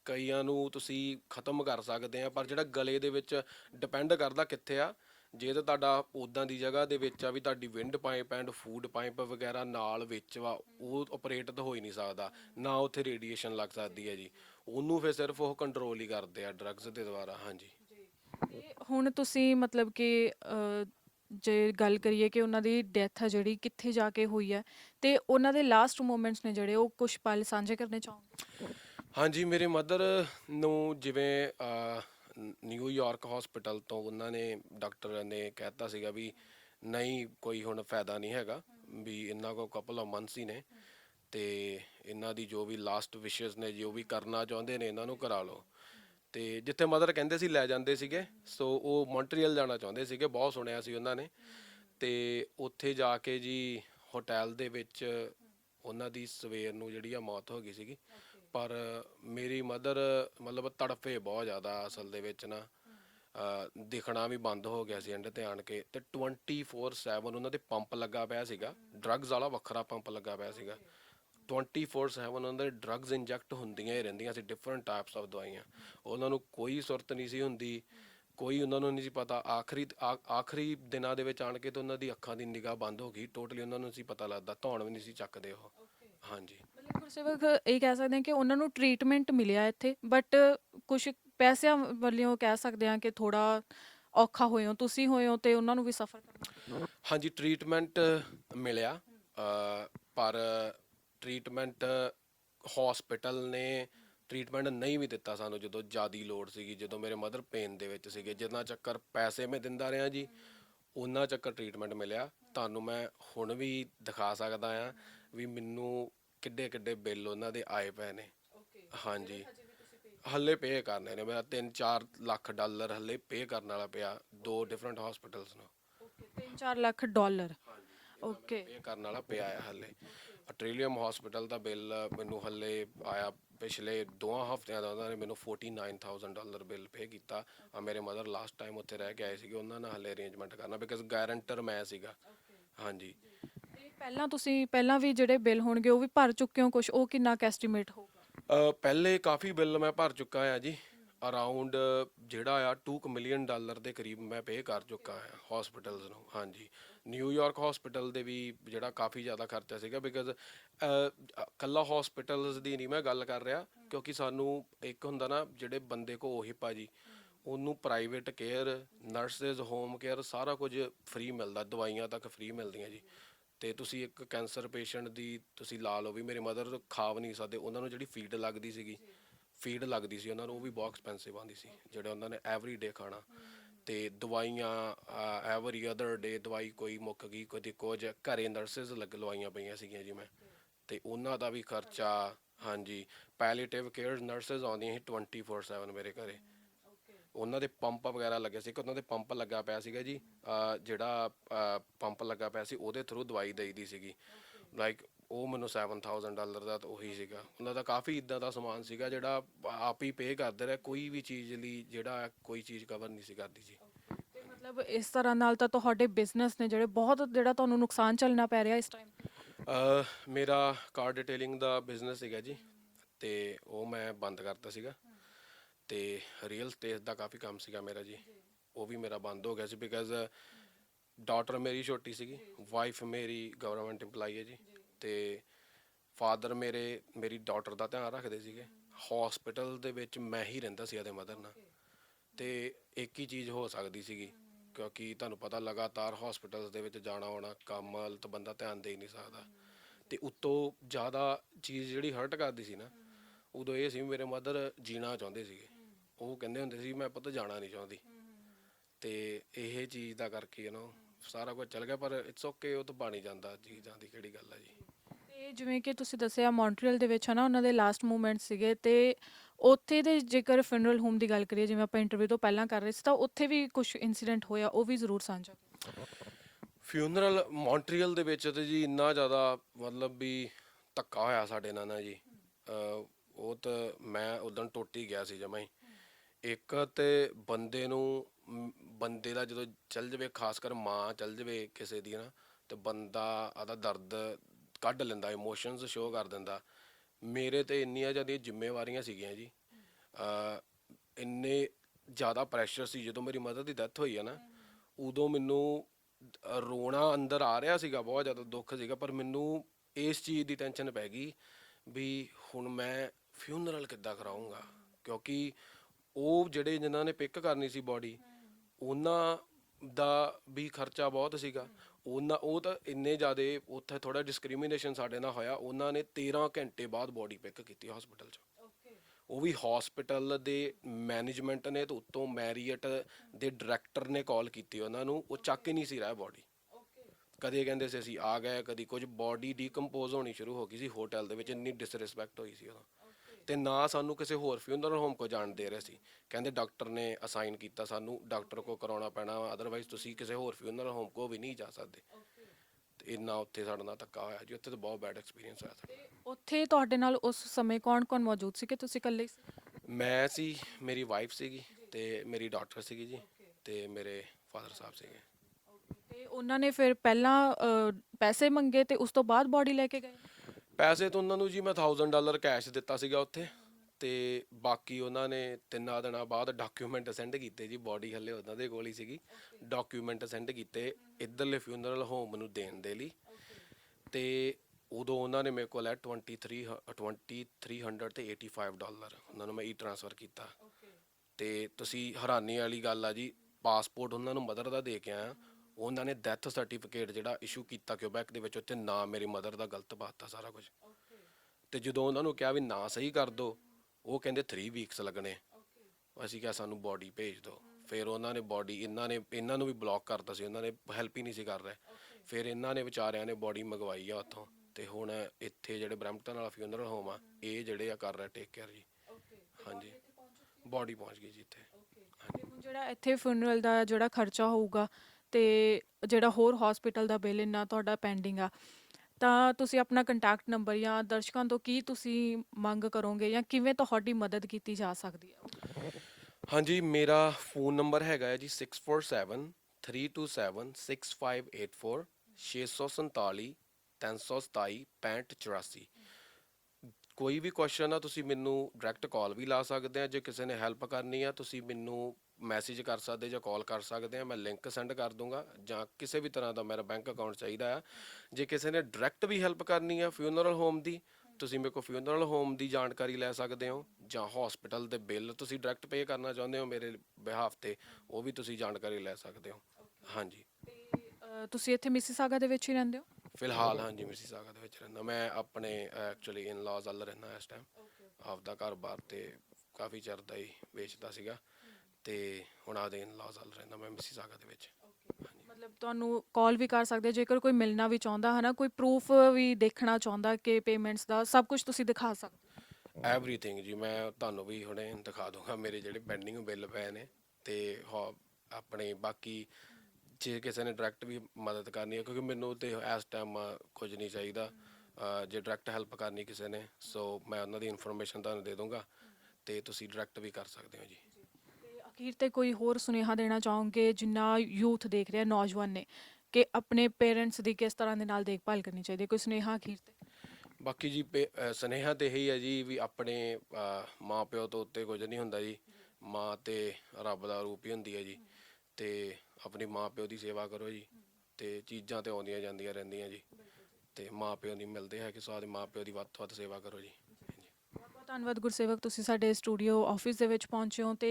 ਕਈਆਂ ਨੂੰ ਤੁਸੀਂ ਖਤਮ ਕਰ ਸਕਦੇ ਆ ਪਰ ਜਿਹੜਾ ਗਲੇ ਦੇ ਵਿੱਚ ਡਿਪੈਂਡ ਕਰਦਾ ਕਿੱਥੇ ਆ ਜੇ ਤਾਂ ਤੁਹਾਡਾ ਉਦਾਂ ਦੀ ਜਗ੍ਹਾ ਦੇ ਵਿੱਚ ਆ ਵੀ ਤੁਹਾਡੀ wind pipe and food pipe ਵਗੈਰਾ ਨਾਲ ਵਿੱਚ ਵਾ ਉਹ ਆਪਰੇਟ ਤਾਂ ਹੋ ਹੀ ਨਹੀਂ ਸਕਦਾ ਨਾ ਉੱਥੇ ਰੇਡੀਏਸ਼ਨ ਲੱਗ ਸਕਦੀ ਹੈ ਜੀ। ਉਹਨੂੰ ਫਿਰ ਸਿਰਫ ਉਹ ਕੰਟਰੋਲ ਹੀ ਕਰਦੇ ਆ ਡਰੱਗਸ ਦੇ ਦੁਆਰਾ ਹਾਂਜੀ। ਤੇ ਹੁਣ ਤੁਸੀਂ ਮਤਲਬ ਕਿ ਅ, ਜੇ ਗੱਲ ਕਰੀਏ ਕਿ ਉਹਨਾਂ ਦੀ ਡੈਥ ਹੈ ਜਿਹੜੀ ਕਿੱਥੇ ਜਾ ਕੇ ਹੋਈ ਹੈ ਤੇ ਉਹਨਾਂ ਦੇ ਲਾਸਟ ਮੂਮੈਂਟਸ ਨੇ ਜਿਹੜੇ ਉਹ ਕੁਝ ਪਲ ਸਾਂਝੇ ਕਰਨੇ ਚਾਹੋਗੇ? ਹਾਂਜੀ ਮੇਰੇ ਮਦਰ ਨੂੰ ਜਿਵੇਂ ਅਹ, ਨਿਊਯਾਰਕ ਹਸਪੀਟਲ ਤੋਂ ਉਹਨਾਂ ਨੇ ਡਾਕਟਰ ਨੇ ਕਹਿਤਾ ਸੀਗਾ ਵੀ ਨਹੀਂ, ਕੋਈ ਹੁਣ ਫਾਇਦਾ ਨਹੀਂ ਹੈਗਾ, ਵੀ ਇਹਨਾਂ ਕੋ ਕਪਲ ਆਫ ਮੰਥਸ ਹੀ ਨੇ ਤੇ ਇਹਨਾਂ ਦੀ ਜੋ ਵੀ ਲਾਸਟ ਵਿਸ਼ੇਸ ਨੇ, ਜੋ ਵੀ ਕਰਨਾ ਚਾਹੁੰਦੇ ਨੇ, ਇਹਨਾਂ ਨੂੰ ਕਰਾ ਲਓ। ਤੇ ਜਿੱਥੇ ਮਦਰ ਕਹਿੰਦੇ ਸੀ ਲੈ ਜਾਂਦੇ ਸੀਗੇ, ਸੋ ਉਹ ਮੌਂਟਰੀਅਲ ਜਾਣਾ ਚਾਹੁੰਦੇ ਸੀਗੇ, ਬਹੁਤ ਸੁਣਿਆ ਸੀ ਉਹਨਾਂ ਨੇ। ਤੇ ਉੱਥੇ ਜਾ ਕੇ ਜੀ ਹੋਟਲ ਦੇ ਵਿੱਚ ਉਹਨਾਂ ਦੀ ਸਵੇਰ ਨੂੰ ਜਿਹੜੀ ਆ ਮੌਤ ਹੋ ਗਈ ਸੀਗੀ। ਪਰ ਮੇਰੀ ਮਦਰ ਮਤਲਬ ਤੜਫੇ ਬਹੁਤ ਜ਼ਿਆਦਾ ਅਸਲ ਦੇ ਵਿੱਚ ਨਾ। ਅਹ ਦਿਖਣਾ ਵੀ ਬੰਦ ਹੋ ਗਿਆ ਸੀ ਐਂਡ ਤੇ ਆਣ ਕੇ ਤੇ 24/7 ਉਹਨਾਂ ਦੇ ਪੰਪ ਲੱਗਾ ਪਿਆ ਸੀਗਾ। ਡਰੱਗਸ ਵਾਲਾ ਵੱਖਰਾ ਪੰਪ ਲੱਗਾ ਪਿਆ ਸੀਗਾ। 24/7 ਉਹਨਾਂ ਦੇ ਡਰੱਗਸ ਇੰਜੈਕਟ ਹੁੰਦੀਆਂ ਹੀ ਰਹਿੰਦੀਆਂ ਸੀ ਡਿਫਰੈਂਟ ਟਾਈਪਸ ਆਫ ਦਵਾਈਆਂ। ਉਹਨਾਂ ਨੂੰ ਕੋਈ ਸੁਰਤ ਨਹੀਂ ਸੀ ਹੁੰਦੀ ਕੋਈ ਉਹਨਾਂ ਨੂੰ ਨਹੀਂ ਸੀ ਪਤਾ। ਆਖਰੀ ਆ- ਆਖਰੀ ਦਿਨਾਂ ਦੇ ਵਿੱਚ ਆਣ ਕੇ ਤੇ ਉਹਨਾਂ ਦੀ ਅੱਖਾਂ ਦੀ ਨਿਗਾਹ ਬੰਦ ਹੋ ਗਈ। ਟੋਟਲੀ ਉਹਨਾਂ ਨੂੰ ਨਹੀਂ ਸੀ ਪਤਾ ਲੱਗਦਾ ਧੌਣ ਵੀ ਨਹੀਂ ਸੀ ਚੱਕਦੇ ਉਹ। ਹਾਂਜੀ। ਮਤਲਬ ਗੁਰਸੇਵਕ ਇਹ ਕਹਿ ਸਕਦੇ ਹਾਂ ਕਿ ਉਹਨਾਂ ਨੂੰ ਟ੍ਰੀਟਮੈਂਟ ਮਿਲਿਆ ਇੱਥੇ ਬਟ ਕੁਝ ਪੈਸਿਆਂ ਵੱਲੋਂ ਕਹਿ ਸਕਦੇ ਹਾਂ ਕਿ ਥੋੜਾ ਔਖਾ ਹੋਏ ਹੋ, ਤੁਸੀਂ ਹੋਏ ਹੋ ਤੇ ਉਹਨਾਂ ਨੂੰ ਵੀ ਸਫਰ ਕਰਨਾ ਹਾਂਜੀ ਟ੍ਰੀਟਮੈਂਟ ਮਿਲਿਆ ਪਰ ਟ੍ਰੀਟਮੈਂਟ ਹਸਪੀਟਲ ਨੇ ਟ੍ਰੀਟਮੈਂਟ ਨਹੀਂ ਵੀ ਦਿੱਤਾ ਸਾਨੂੰ ਜਦੋਂ ਜਿਆਦੀ ਲੋੜ ਸੀਗੀ, ਜਦੋਂ ਮੇਰੇ ਮਦਰ ਪੇਨ ਦੇ ਵਿੱਚ ਸੀਗੇ, ਜਿੰਨਾ ਚੱਕਰ ਪੈਸੇ ਮੈਂ ਦਿੰਦਾ ਰਿਹਾ ਜੀ, ਉਹਨਾਂ ਚੱਕਰ ਟ੍ਰੀਟਮੈਂਟ ਮਿਲਿਆ। ਤੁਹਾਨੂੰ ਮੈਂ ਹੁਣ ਵੀ ਦਿਖਾ ਸਕਦਾ ਆ ਵੀ ਮੈਨੂੰ ਕਿੱਡੇ ਕਿੱਡੇ ਬਿੱਲ ਉਹਨਾਂ ਦੇ ਆਏ ਪਏ ਨੇ। ਹਾਂਜੀ। ਹੱਲੇ ਪੇ ਕਰਨੇ ਨੇ। ਮੇਰਾ 3-4 ਲੱਖ ਡਾਲਰ ਹੱਲੇ ਪੇ ਕਰਨ ਵਾਲਾ ਪਿਆ ਦੋ ਡਿਫਰੈਂਟ ਹਸਪੀਟਲਸ ਨੂੰ। Okay 3-4 lakh dollar. Okay pay ਕਰਨ ਵਾਲਾ ਪਿਆ ਆ ਹੱਲੇ। ਆਸਟ੍ਰੇਲੀਅਮ ਹਸਪੀਟਲ ਦਾ ਬਿੱਲ ਮੈਨੂੰ ਹੱਲੇ ਆਇਆ ਪਿਛਲੇ ਦੋਹਾਂ ਹਫ਼ਤਿਆਂ ਦਾ ਉਹਨਾਂ ਨੇ ਮੈਨੂੰ 49000 ਡਾਲਰ ਬਿੱਲ ਪੇ ਕੀਤਾ। ਆ ਮੇਰੇ ਮਦਰ ਲਾਸਟ ਟਾਈਮ ਉੱਥੇ ਰਹਿ ਕੇ ਆਏ ਸੀਗੇ ਉਹਨਾਂ ਨਾਲ ਹੱਲੇ ਅਰੇਂਜਮੈਂਟ ਕਰਨਾ ਬਿਕਾਜ਼ ਗਾਰੰਟਰ ਮੈਂ ਸੀਗਾ। ਹਾਂਜੀ। ਪਹਿਲਾਂ ਤੁਸੀਂ ਪਹਿਲਾਂ ਵੀ ਜਿਹੜੇ ਬਿੱਲ ਹੋਣਗੇ ਉਹ ਵੀ ਭਰ ਚੁੱਕੇ ਹੋ ਕੁਝ ਉਹ ਕਿੰਨਾ ਕੁ ਐਸਟੀਮੇਟ ਹੋਊਗਾ? ਅ, ਪਹਿਲੇ ਕਾਫੀ ਬਿੱਲ ਮੈਂ ਭਰ ਚੁੱਕਾ ਆ ਜੀ। ਅਰਾਊਂਡ ਜਿਹੜਾ ਆ 2 ਮਿਲੀਅਨ ਡਾਲਰ ਦੇ ਕਰੀਬ ਮੈਂ ਪੇ ਕਰ ਚੁੱਕਾ ਆ ਹਸਪੀਟਲਸ ਨੂੰ ਹਾਂਜੀ। ਨਿਊਯਾਰਕ ਹਸਪੀਟਲ ਦੇ ਵੀ ਜਿਹੜਾ ਕਾਫੀ ਜ਼ਿਆਦਾ ਖਰਚਾ ਸੀਗਾ ਬਿਕਾਜ਼ ਕੱਲਾ ਹਸਪੀਟਲਸ ਦੀ ਨਹੀਂ ਮੈਂ ਗੱਲ ਕਰ ਰਿਹਾ ਕਿਉਂਕਿ ਸਾਨੂੰ ਇੱਕ ਹੁੰਦਾ ਨਾ ਜਿਹੜੇ ਬੰਦੇ ਕੋ ਉਹੀ ਭਾਜੀ ਉਹਨੂੰ private care nurses home care ਸਾਰਾ ਕੁਝ ਫ੍ਰੀ ਮਿਲਦਾ ਦਵਾਈਆਂ ਤੱਕ ਫ੍ਰੀ ਮਿਲਦੀਆਂ ਜੀ। ਤੇ ਤੁਸੀਂ ਇੱਕ ਕੈਂਸਰ ਪੇਸ਼ੈਂਟ ਦੀ ਤੁਸੀਂ ਲਾ ਲਓ ਵੀ ਮੇਰੇ ਮਦਰ ਖਾ ਵੀ ਨਹੀਂ ਸਕਦੇ, ਉਹਨਾਂ ਨੂੰ ਜਿਹੜੀ ਫੀਡ ਲੱਗਦੀ ਸੀਗੀ, ਫੀਡ ਲੱਗਦੀ ਸੀ ਉਹਨਾਂ ਨੂੰ, ਉਹ ਵੀ ਬਹੁਤ ਐਕਸਪੈਂਸਿਵ ਆਉਂਦੀ ਸੀ, ਜਿਹੜੇ ਉਹਨਾਂ ਨੇ ਐਵਰੀ ਡੇ ਖਾਣਾ। ਤੇ ਦਵਾਈਆਂ ਐਵਰੀ ਅਦਰ ਡੇ ਦਵਾਈ ਕੋਈ ਮੁੱਕ ਗਈ ਕਦੇ ਕੁਝ, ਘਰੇ ਨਰਸਿਸ ਲੱਗ ਲਵਾਈਆਂ ਪਈਆਂ ਸੀਗੀਆਂ ਜੀ ਮੈਂ। ਤੇ ਉਹਨਾਂ ਦਾ ਵੀ ਖਰਚਾ, ਹਾਂਜੀ ਪੈਲੀਟਿਵ ਕੇਅਰ ਨਰਸਿਸ ਆਉਂਦੀਆਂ ਸੀ 24/7 ਮੇਰੇ ਘਰੇ। ਉਹਨਾਂ ਦੇ ਪੰਪ ਵਗੈਰਾ ਲੱਗੇ ਸੀ ਕਿ ਉਹਨਾਂ ਦੇ ਪੰਪ ਲੱਗਾ ਪਿਆ ਸੀਗਾ ਜੀ ਅਹ ਜਿਹੜਾ ਪੰਪ ਲੱਗਾ ਪਿਆ ਸੀ ਉਹਦੇ ਥਰੂ ਦਵਾਈ ਦੇਈਦੀ ਸੀਗੀ। ਲਾਈਕ ਉਹ ਮੈਨੂੰ 7000 ਡਾਲਰ ਦਾ ਤਾਂ ਉਹੀ ਸੀਗਾ। ਉਹਨਾਂ ਦਾ ਕਾਫੀ ਇਦਾਂ ਦਾ ਸਮਾਨ ਸੀਗਾ ਜਿਹੜਾ ਆਪ ਹੀ ਪੇ ਕਰਦੇ ਰਹੇ ਕੋਈ ਵੀ ਚੀਜ਼ ਲਈ ਜਿਹੜਾ ਕੋਈ ਚੀਜ਼ ਕਵਰ ਨਹੀਂ ਸੀ ਕਰਦੀ ਜੀ। ਤੇ ਮਤਲਬ ਇਸ ਤਰ੍ਹਾਂ ਨਾਲ ਤਾਂ ਤੁਹਾਡੇ ਬਿਜ਼ਨਸ ਨੇ ਜਿਹੜੇ ਬਹੁਤ ਜਿਹੜਾ ਤੁਹਾਨੂੰ ਨੁਕਸਾਨ ਝੱਲਣਾ ਪੈ ਰਿਹਾ ਇਸ ਟਾਈਮ ਅਹ ਮੇਰਾ ਕਾਰ ਡਿਟੇਲਿੰਗ ਦਾ ਬਿਜ਼ਨਸ ਸੀਗਾ ਜੀ ਤੇ ਉਹ ਮੈਂ ਬੰਦ ਕਰਤਾ ਸੀਗਾ। ਤੇ ਰੀਅਲ ਸਟੇਟ ਦਾ ਕਾਫੀ ਕੰਮ ਸੀਗਾ ਮੇਰਾ ਜੀ। ਉਹ ਵੀ ਮੇਰਾ ਬੰਦ ਹੋ ਗਿਆ ਸੀ ਬਿਕਾਜ਼ ਡਾਟਰ ਮੇਰੀ ਛੋਟੀ ਸੀਗੀ ਵਾਈਫ ਮੇਰੀ ਗਵਰਨਮੈਂਟ EMPLOYE ਹੈ ਜੀ। ਤੇ ਫਾਦਰ ਮੇਰੇ ਮੇਰੀ ਡਾਟਰ ਦਾ ਧਿਆਨ ਰੱਖਦੇ ਸੀਗੇ। ਹਸਪੀਟਲ ਦੇ ਵਿੱਚ ਮੈਂ ਹੀ ਰਹਿੰਦਾ ਸੀ ਉਹਦੇ ਮਦਰ ਨਾਲ। ਤੇ ਇੱਕ ਹੀ ਚੀਜ਼ ਹੋ ਸਕਦੀ ਸੀਗੀ ਕਿਉਂਕਿ ਤੁਹਾਨੂੰ ਪਤਾ ਲਗਾਤਾਰ ਹਸਪੀਟਲਸ ਦੇ ਵਿੱਚ ਜਾਣਾ ਆਉਣਾ ਕੰਮ ਵੱਲ ਤਾਂ ਬੰਦਾ ਧਿਆਨ ਦੇ ਹੀ ਨਹੀਂ ਸਕਦਾ। ਤੇ ਉੱਤੋਂ ਜ਼ਿਆਦਾ ਚੀਜ਼ ਜਿਹੜੀ ਹਰਟ ਕਰਦੀ ਸੀ ਨਾ ਉਦੋਂ ਇਹ ਸੀ ਵੀ ਮੇਰੇ ਮਦਰ ਜੀਣਾ ਚਾਹੁੰਦੇ ਸੀਗੇ। ਉਹ ਕਹਿੰਦੇ ਹੁੰਦੇ ਸੀ ਮੈਂ ਪੁੱਤ ਜਾਣਾ ਨਹੀਂ ਚਾਹੁੰਦੀ। ਤੇ ਇਹ ਚੀਜ਼ ਦਾ ਕਰਕੇ نو ਸਾਰਾ ਕੁਝ ਚੱਲ ਗਿਆ ਪਰ ਇਟਸ ਓਕੇ ਉਹ ਤਾਂ ਬਣ ਜਾਂਦਾ ਚੀਜ਼ਾਂ ਦੀ ਕਿਹੜੀ ਗੱਲ ਆ ਜੀ। ਤੇ ਜਿਵੇਂ ਕਿ ਤੁਸੀਂ ਦੱਸਿਆ ਮੌਂਟਰੀਅਲ ਦੇ ਵਿੱਚ ਹਨਾ ਉਹਨਾਂ ਦੇ ਲਾਸਟ ਮੂਮੈਂਟ ਸੀਗੇ ਤੇ ਉੱਥੇ ਦੇ ਜੇਕਰ ਫਿਨਰਲ ਹੋਮ ਦੀ ਗੱਲ ਕਰੀਏ ਜਿਵੇਂ ਆਪਾਂ ਇੰਟਰਵਿਊ ਤੋਂ ਪਹਿਲਾਂ ਕਰ ਰਹੇ ਸੀ ਤਾਂ ਉੱਥੇ ਵੀ ਕੁਝ ਇਨਸੀਡੈਂਟ ਹੋਇਆ ਉਹ ਵੀ ਜ਼ਰੂਰ ਸਾਂਝਾ ਫਿਊਨਰਲ ਮੌਂਟਰੀਅਲ ਦੇ ਵਿੱਚ ਤੇ ਜੀ ਇੰਨਾ ਜ਼ਿਆਦਾ ਮਤਲਬ ਵੀ ਧੱਕਾ ਹੋਇਆ ਸਾਡੇ ਨਾਲ ਨਾ ਜੀ। ਉਹ ਤਾਂ ਮੈਂ ਉਦੋਂ ਟੁੱਟ ਗਿਆ ਸੀ ਜਮਾਂ ਹੀ। ਇੱਕ ਤੇ ਬੰਦੇ ਨੂੰ ਮ, ਬੰਦੇ ਦਾ ਜਦੋਂ ਚੱਲ ਜਾਵੇ ਖਾਸ ਕਰ ਮਾਂ ਚੱਲ ਜਾਵੇ ਕਿਸੇ ਦੀ ਨਾ ਤੇ ਬੰਦਾ ਆਦਾ ਦਰਦ ਕੱਢ ਲੈਂਦਾ ਇਮੋਸ਼ਨਸ ਸ਼ੋਅ ਕਰ ਦਿੰਦਾ। ਮੇਰੇ ਤੇ ਇੰਨੀਆਂ ਜ਼ਿਆਦਾ ਜ਼ਿੰਮੇਵਾਰੀਆਂ ਸੀਗੀਆਂ ਜੀ। ਅਹ ਇੰਨੇ ਜ਼ਿਆਦਾ ਪ੍ਰੈਸ਼ਰ ਸੀ ਜਦੋਂ ਮੇਰੀ ਮਦਰ ਦੀ ਡੈਥ ਹੋਈ ਹੈ ਨਾ ਉਦੋਂ ਮੈਨੂੰ ਅਹ ਰੋਣਾ ਅੰਦਰ ਆ ਰਿਹਾ ਸੀਗਾ ਬਹੁਤ ਜ਼ਿਆਦਾ ਦੁੱਖ ਸੀਗਾ ਪਰ ਮੈਨੂੰ ਇਸ ਚੀਜ਼ ਦੀ ਟੈਨਸ਼ਨ ਪੈ ਗਈ ਵੀ ਹੁਣ ਮੈਂ ਫਿਊਨਰਲ ਕਿੱਦਾਂ ਕਰਾਉਂਗਾ ਕਿਉਂਕਿ ਉਹ ਜਿਹੜੇ ਜਿਨ੍ਹਾਂ ਨੇ ਪਿਕ ਕਰਨੀ ਸੀ ਬਾਡੀ ਉਹਨਾਂ ਦਾ ਵੀ ਖਰਚਾ ਬਹੁਤ ਸੀਗਾ। ਉਹਨਾਂ ਉਹ ਤਾਂ ਇੰਨੇ ਜ਼ਿਆਦੇ ਉੱਥੇ ਥੋੜਾ ਡਿਸਕ੍ਰਿਮੀਨੇਸ਼ਨ ਸਾਡੇ ਨਾਲ ਹੋਇਆ। ਉਹਨਾਂ ਨੇ 13 ਘੰਟੇ ਬਾਅਦ ਬਾਡੀ ਪਿਕ ਕੀਤੀ ਹਸਪੀਟਲ 'ਚ। ਉਹ ਵੀ ਹਸਪੀਟਲ ਦੇ ਮੈਨੇਜਮੈਂਟ ਨੇ ਤੇ ਉੱਤੋਂ ਮੈਰੀਅਟ ਦੇ ਡਾਇਰੈਕਟਰ ਨੇ ਕਾਲ ਕੀਤੀ ਉਹਨਾਂ ਨੂੰ। ਉਹ ਚੱਕ ਹੀ ਨਹੀਂ ਸੀ ਰਿਹਾ ਬਾਡੀ ਕਦੇ ਕਹਿੰਦੇ ਸੀ ਅਸੀਂ ਆ ਗਏ ਕਦੀ ਕੁਝ। ਬਾਡੀ ਡੀਕੰਪੋਜ਼ ਹੋਣੀ ਸ਼ੁਰੂ ਹੋ ਗਈ ਸੀ। ਹੋਟਲ ਦੇ ਵਿੱਚ ਇੰਨੀ ਡਿਸਰੈਸਪੈਕਟ ਹੋਈ ਸੀ ਉਹਦਾ। ਤੇ ਨਾ ਸਾਨੂੰ ਕਿਸੇ ਹੋਰ ਫਿਊਨਰਲ ਹੋਮ ਕੋ ਜਾਣ ਦੇ ਰਹੇ ਸੀ। ਕਹਿੰਦੇ ਡਾਕਟਰ ਨੇ ਅਸਾਈਨ ਕੀਤਾ ਸਾਨੂੰ ਡਾਕਟਰ ਕੋ ਕਰਾਉਣਾ ਪੈਣਾ ਅਦਰਵਾਈਜ਼ ਤੁਸੀਂ ਕਿਸੇ ਹੋਰ ਫਿਊਨਰਲ ਹੋਮ ਕੋ ਵੀ ਨਹੀਂ ਜਾ ਸਕਦੇ। ਤੇ ਇੰਨਾ ਉੱਥੇ ਸਾਡੇ ਨਾਲ ਧੱਕਾ ਹੋਇਆ ਜੀ ਉੱਥੇ ਤਾਂ ਬਹੁਤ ਬੈਡ ਐਕਸਪੀਰੀਅੰਸ ਹੋਇਆ ਸਾਡਾ। ਉੱਥੇ ਤੁਹਾਡੇ ਨਾਲ ਉਸ ਸਮੇਂ ਕੌਣ-ਕੌਣ ਮੌਜੂਦ ਸੀ ਕਿ ਤੁਸੀਂ ਇਕੱਲੇ ਹੀ ਸੀ? ਮੈਂ ਸੀ ਮੇਰੀ ਵਾਈਫ ਸੀਗੀ ਤੇ ਮੇਰੀ ਡਾਕਟਰ ਸੀਗੀ ਜੀ ਤੇ ਮੇਰੇ ਫਾਦਰ ਸਾਹਿਬ ਸੀਗੇ। ਤੇ ਉਹਨਾਂ ਨੇ ਫਿਰ ਪਹਿਲਾਂ ਅ, ਪੈਸੇ ਮੰਗੇ ਤੇ ਉਸ ਤੋਂ ਬਾਅਦ ਬਾਡੀ ਲੈ ਕੇ ਗਏ? ਪੈਸੇ ਤਾਂ ਉਹਨਾਂ ਨੂੰ ਜੀ ਮੈਂ 1000 ਡਾਲਰ ਕੈਸ਼ ਦਿੱਤਾ ਸੀਗਾ ਉੱਥੇ ਤੇ ਬਾਕੀ ਉਹਨਾਂ ਨੇ ਤਿੰਨਾਂ ਦਿਨਾਂ ਬਾਅਦ ਡਾਕੂਮੈਂਟ ਸੈਂਡ ਕੀਤੇ ਜੀ ਬਾਡੀ ਹੱਲੇ ਉਹਨਾਂ ਦੇ ਕੋਲ ਹੀ ਸੀਗੀ। ਡਾਕੂਮੈਂਟ ਸੈਂਡ ਕੀਤੇ ਇਧਰਲੇ ਫਿਊਨਰਲ ਹੋਮ ਨੂੰ ਦੇਣ ਦੇ ਲਈ ਤੇ ਉਦੋਂ ਉਹਨਾਂ ਨੇ ਮੇਰੇ ਕੋਲ ਹੈ 23 2300 ਤੇ 85 ਡਾਲਰ ਉਹਨਾਂ ਨੂੰ ਮੈਂ ਈ ਟ੍ਰਾਂਸਫਰ ਕੀਤਾ ਤੇ ਤੁਸੀਂ ਹੈਰਾਨੀ ਵਾਲੀ ਗੱਲ ਆ ਜੀ ਪਾਸਪੋਰਟ ਉਹਨਾਂ ਨੂੰ ਮਦਰ ਦਾ ਦੇ ਕੇ ਆਇਆ। ਉਹਨਾਂ ਨੇ ਡੈਥ ਸਰਟੀਫਿਕੇਟ ਜਿਹੜਾ ਇਸ਼ੂ ਕੀਤਾ ਕਿਊਬੈਕ ਦੇ ਵਿੱਚ ਉੱਤੇ ਨਾਂ ਮੇਰੀ ਮਦਰ ਦਾ ਗਲਤ ਪਾਤਾ ਸਾਰਾ ਕੁਝ ਤੇ ਜਦੋਂ ਉਹਨਾਂ ਨੂੰ ਕਿਹਾ ਵੀ ਨਾਂ ਸਹੀ ਕਰ ਦਿਓ ਉਹ ਕਹਿੰਦੇ 3 ਵੀਕਸ ਲੱਗਣੇ। ਅਸੀਂ ਕਿਹਾ ਸਾਨੂੰ ਬੋਡੀ ਭੇਜ ਦਿਓ ਫਿਰ ਉਹਨਾਂ ਨੇ ਬੋਡੀ ਇਹਨਾਂ ਨੇ ਇਹਨਾਂ ਨੂੰ ਵੀ ਬਲੌਕ ਕਰਤਾ ਸੀ ਉਹਨਾਂ ਨੇ ਹੈਲਪ ਹੀ ਨਹੀਂ ਸੀ ਕਰ ਰਹੇ। ਫਿਰ ਇਹਨਾਂ ਨੇ ਵਿਚਾਰਿਆਂ ਨੇ ਬੋਡੀ ਮੰਗਵਾਈ ਆ ਉੱਥੋਂ। ਤੇ ਹੁਣ ਇੱਥੇ ਜਿਹੜੇ ਬ੍ਰੈਂਪਟਨ ਵਾਲਾ ਫਿਊਨਰਲ ਹੋਮ ਆ ਇਹ ਜਿਹੜੇ ਆ ਕਰ ਰਹੇ ਟੇਕ ਕੇਅਰ ਜੀ। ਹਾਂਜੀ। ਬੋਡੀ ਪਹੁੰਚ ਗਈ ਜੀ ਇੱਥੇ। ਤੇ ਹੁਣ ਜਿਹੜਾ ਇੱਥੇ ਫਿਊਨਰਲ ਦਾ ਜਿਹੜਾ ਖਰਚਾ ਹੋਊਗਾ ਤੇ ਜਿਹੜਾ ਹੋਰ ਹਸਪੀਟਲ ਦਾ ਬਿੱਲ ਇੰਨਾ ਤੁਹਾਡਾ ਪੈਂਡਿੰਗ ਆ, ਤਾਂ ਤੁਸੀਂ ਆਪਣਾ ਕੰਟੈਕਟ ਨੰਬਰ ਜਾਂ ਦਰਸ਼ਕਾਂ ਤੋਂ ਕੀ ਤੁਸੀਂ ਮੰਗ ਕਰੋਗੇ ਜਾਂ ਕਿਵੇਂ ਤੁਹਾਡੀ ਮਦਦ ਕੀਤੀ ਜਾ ਸਕਦੀ ਹੈ? ਹਾਂਜੀ, ਮੇਰਾ ਫੋਨ ਨੰਬਰ ਹੈਗਾ ਹੈ ਜੀ 647 327 6584 647 327 6584 ਕੋਈ ਵੀ ਕੁਐਸਚਨ ਆ, ਤੁਸੀਂ ਮੈਨੂੰ ਡਾਇਰੈਕਟ ਕਾਲ ਵੀ ਲਾ ਸਕਦੇ ਆ, ਜੇ ਕਿਸੇ ਨੇ ਹੈਲਪ ਕਰਨੀ ਆ, ਤੁਸੀਂ ਮੈਨੂੰ ਮੈਸੇਜ ਕਰ ਸਕਦੇ ਜਾਂ ਕਾਲ ਕਰ ਸਕਦੇ ਆ ਮੈਂ ਲਿੰਕ ਸੈਂਡ ਕਰ ਦੂੰਗਾ ਜਾਂ ਕਿਸੇ ਵੀ ਤਰ੍ਹਾਂ ਦਾ ਮੇਰਾ ਬੈਂਕ ਅਕਾਊਂਟ ਚਾਹੀਦਾ ਆ। ਜੇ ਕਿਸੇ ਨੇ ਡਾਇਰੈਕਟ ਵੀ ਹੈਲਪ ਕਰਨੀ ਆ ਫਿਊਨਰਲ ਹੋਮ ਦੀ ਤੁਸੀਂ ਮੇਰੇ ਕੋਲ ਫਿਊਨਰਲ ਹੋਮ ਦੀ ਜਾਣਕਾਰੀ ਲੈ ਸਕਦੇ ਹੋ ਜਾਂ ਹਸਪੀਟਲ ਦੇ ਬਿੱਲ ਤੁਸੀਂ ਡਾਇਰੈਕਟ ਪੇ ਕਰਨਾ ਚਾਹੁੰਦੇ ਹੋ ਮੇਰੇ ਬਿਹਾਫ ਤੇ ਉਹ ਵੀ ਤੁਸੀਂ ਜਾਣਕਾਰੀ ਲੈ ਸਕਦੇ ਹੋ। ਹਾਂਜੀ। ਅ, ਤੁਸੀਂ ਇੱਥੇ ਮਿਸੀਸਾਗਾ ਦੇ ਵਿੱਚ ਹੀ ਰਹਿੰਦੇ ਹੋ? ਫਿਲਹਾਲ ਹਾਂਜੀ ਮਿਸੀਸਾਗਾ ਦੇ ਵਿੱਚ ਰਹਿੰਦਾ। ਮੈਂ ਆਪਣੇ ਐਕਚੁਅਲੀ ਇਨ ਲਾਜ਼ ਵੱਲ ਰਹਿੰਦਾ ਇਸ ਟਾਈਮ ਆਪਦਾ ਘਰ-ਬਾਰ ਤੇ ਕਾਫੀ ਚਿਰ ਦਾ ਹੀ ਵੇਚਦਾ ਸੀਗਾ। ਤੇ ਹੁਣ ਆਪਦੇ ਇਨ ਲਾਜ਼ ਵੱਲ ਰਹਿੰਦਾ ਮੈਂ ਮਿਸੀਸਾਗਾ ਦੇ ਵਿੱਚ। ਮਤਲਬ ਤੁਹਾਨੂੰ ਕਾਲ ਵੀ ਕਰ ਸਕਦੇ ਹੋ, ਜੇਕਰ ਕੋਈ ਮਿਲਣਾ ਵੀ ਚਾਹੁੰਦਾ ਹੈ ਨਾ ਕੋਈ ਪ੍ਰੂਫ ਵੀ ਦੇਖਣਾ ਚਾਹੁੰਦਾ ਕਿ ਪੇਮੈਂਟਸ ਦਾ ਸਭ ਕੁਝ ਤੁਸੀਂ ਦਿਖਾ ਸਕਦੇ ਹੋ। ਐਵਰੀਥਿੰਗ ਜੀ ਮੈਂ ਤੁਹਾਨੂੰ ਵੀ ਹੁਣੇ ਦਿਖਾ ਦੂੰਗਾ ਮੇਰੇ ਜਿਹੜੇ ਪੈਂਡਿੰਗ ਬਿੱਲ ਪਏ ਨੇ ਤੇ ਹੋ- ਆਪਣੇ ਬਾਕੀ ਜੇ ਕਿਸੇ ਨੇ ਡਾਇਰੈਕਟ ਵੀ ਮਦਦ ਕਰਨੀ ਹੈ ਕਿਉਂਕਿ ਮੈਨੂੰ ਤੇ ਇਸ ਟਾਈਮ ਕੁਝ ਨਹੀਂ ਚਾਹੀਦਾ ਅਹ ਜੇ ਡਾਇਰੈਕਟ ਹੈਲਪ ਕਰਨੀ ਕਿਸੇ ਨੇ ਸੋ ਮੈਂ ਉਹਨਾਂ ਦੀ ਇਨਫੋਰਮੇਸ਼ਨ ਤੁਹਾਨੂੰ ਦੇ ਦੂੰਗਾ ਤੇ ਤੁਸੀਂ ਡਾਇਰੈਕਟ ਵੀ ਕਰ ਸਕਦੇ ਹੋ ਜੀ। ਅਖੀਰ ਤੇ ਕੋਈ ਹੋਰ ਸੁਨੇਹਾ ਦੇਣਾ ਚਾਹੋਗੇ ਜਿੰਨਾ ਯੂਥ ਦੇਖ ਰਿਹਾ, ਨੌਜਵਾਨ ਨੇ? ਕਿ ਆਪਣੇ ਪੇਰੈਂਟਸ ਦੀ ਕਿਸ ਤਰ੍ਹਾਂ ਦੇ ਨਾਲ ਦੇਖਭਾਲ ਕਰਨੀ ਚਾਹੀਦੀ ਹੈ? ਕੋਈ ਸੁਨੇਹਾ ਅਖੀਰ ਤੇ? ਬਾਕੀ ਜੀ, ਪੇ- ਅਹ ਸੁਨੇਹਾ ਤੇ ਇਹੀ ਹੈ ਜੀ ਵੀ ਆਪਣੇ ਅਹ ਮਾਂ ਪਿਓ ਤੋਂ ਉੱਤੇ ਕੁਝ ਨਹੀਂ ਹੁੰਦਾ ਜੀ। ਮਾਂ ਤੇ ਰੱਬ ਦਾ ਰੂਪ ਹੀ ਹੁੰਦੀ ਹੈ ਜੀ। ਤੇ ਆਪਣੀ ਮਾਂ ਪਿਓ ਦੀ ਸੇਵਾ ਕਰੋ ਜੀ। ਤੇ ਚੀਜ਼ਾਂ ਤੇ ਆਉਂਦੀਆਂ ਜਾਂਦੀਆਂ ਰਹਿੰਦੀਆਂ ਜੀ। ਤੇ ਮਾਂ ਪਿਓ ਦੀ ਮਿਲਦੇ ਹੈ ਕਿ ਸਾਰੇ ਮਾਂ ਪਿਓ ਦੀ ਵੱਧ ਤੋਂ ਵੱਧ ਸੇਵਾ ਕਰੋ ਜੀ। ਧੰਨਵਾਦ ਗੁਰਸੇਵਕ, ਤੁਸੀਂ ਸਾਡੇ ਸਟੂਡੀਓ ਆਫਿਸ ਦੇ ਵਿੱਚ ਪਹੁੰਚੇ ਹੋ ਤੇ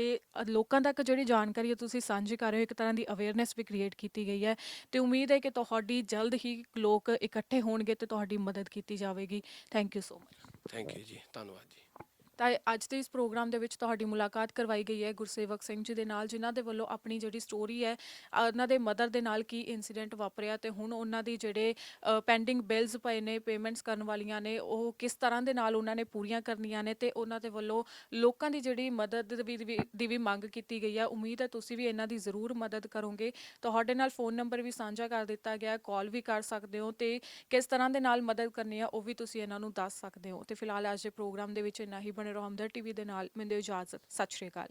ਲੋਕਾਂ ਤੱਕ ਜਿਹੜੀ ਜਾਣਕਾਰੀ ਹੈ ਤੁਸੀਂ ਸਾਂਝੀ ਕਰ ਰਹੇ ਹੋ, ਇੱਕ ਤਰ੍ਹਾਂ ਦੀ ਅਵੇਅਰਨੈਸ ਵੀ ਕ੍ਰੀਏਟ ਕੀਤੀ ਗਈ ਹੈ ਤੇ ਉਮੀਦ ਹੈ ਕਿ ਤੁਹਾਡੀ ਜਲਦ ਹੀ ਲੋਕ ਇਕੱਠੇ ਹੋਣਗੇ ਤੇ ਤੁਹਾਡੀ ਮਦਦ ਕੀਤੀ ਜਾਵੇਗੀ। Thank you so much thank you ਜੀ, ਧੰਨਵਾਦ ਜੀ। ਤਾਂ ਅੱਜ ਦੇ ਇਸ ਪ੍ਰੋਗਰਾਮ ਦੇ ਵਿੱਚ ਤੁਹਾਡੀ ਮੁਲਾਕਾਤ ਕਰਵਾਈ ਗਈ ਹੈ ਗੁਰਸੇਵਕ ਸਿੰਘ ਜੀ ਦੇ ਨਾਲ, ਜਿਨ੍ਹਾਂ ਦੇ ਵੱਲੋਂ ਆਪਣੀ ਜਿਹੜੀ ਸਟੋਰੀ ਹੈ ਉਹਨਾਂ ਦੇ ਮਦਰ ਦੇ ਨਾਲ ਕੀ ਇਨਸੀਡੈਂਟ ਵਾਪਰਿਆ ਤੇ ਹੁਣ ਉਹਨਾਂ ਦੀ ਜਿਹੜੇ ਪੈਂਡਿੰਗ ਬਿਲਸ ਪਏ ਨੇ ਪੇਮੈਂਟਸ ਕਰਨ ਵਾਲੀਆਂ ਨੇ, ਉਹ ਕਿਸ ਤਰ੍ਹਾਂ ਦੇ ਨਾਲ ਉਹਨਾਂ ਨੇ ਪੂਰੀਆਂ ਕਰਨੀਆਂ ਨੇ ਤੇ ਉਹਨਾਂ ਦੇ ਵੱਲੋਂ ਲੋਕਾਂ ਦੀ ਜਿਹੜੀ ਮਦਦ ਵੀ, ਵੀ- ਦੀ ਵੀ ਮੰਗ ਕੀਤੀ ਗਈ ਹੈ ਉਮੀਦ ਹੈ ਤੁਸੀਂ ਵੀ ਇਹਨਾਂ ਦੀ ਜ਼ਰੂਰ ਮਦਦ ਕਰੋਗੇ। ਤੁਹਾਡੇ ਨਾਲ ਫੋਨ ਨੰਬਰ ਵੀ ਸਾਂਝਾ ਕਰ ਦਿੱਤਾ ਗਿਆ ਕਾਲ ਵੀ ਕਰ ਸਕਦੇ ਹੋ ਤੇ ਕਿਸ ਤਰ੍ਹਾਂ ਦੇ ਨਾਲ ਮਦਦ ਕਰਨੀ ਆ, ਉਹ ਵੀ ਤੁਸੀਂ ਇਹਨਾਂ ਨੂੰ ਦੱਸ ਸਕਦੇ ਹੋ। ਤੇ ਫਿਲਹਾਲ ਅੱਜ ਦੇ ਪ੍ਰੋਗਰਾਮ ਦੇ ਵਿੱਚ ਇੰਨਾ ਹੀ ਬਣੇ ਰਹੋ ਹਮਦਰ ਟੀਵੀ ਦੇ ਨਾਲ ਮੈਨੂੰ ਇਜਾਜ਼ਤ ਸਤਿ ਸ਼੍ਰੀ ਅਕਾਲ।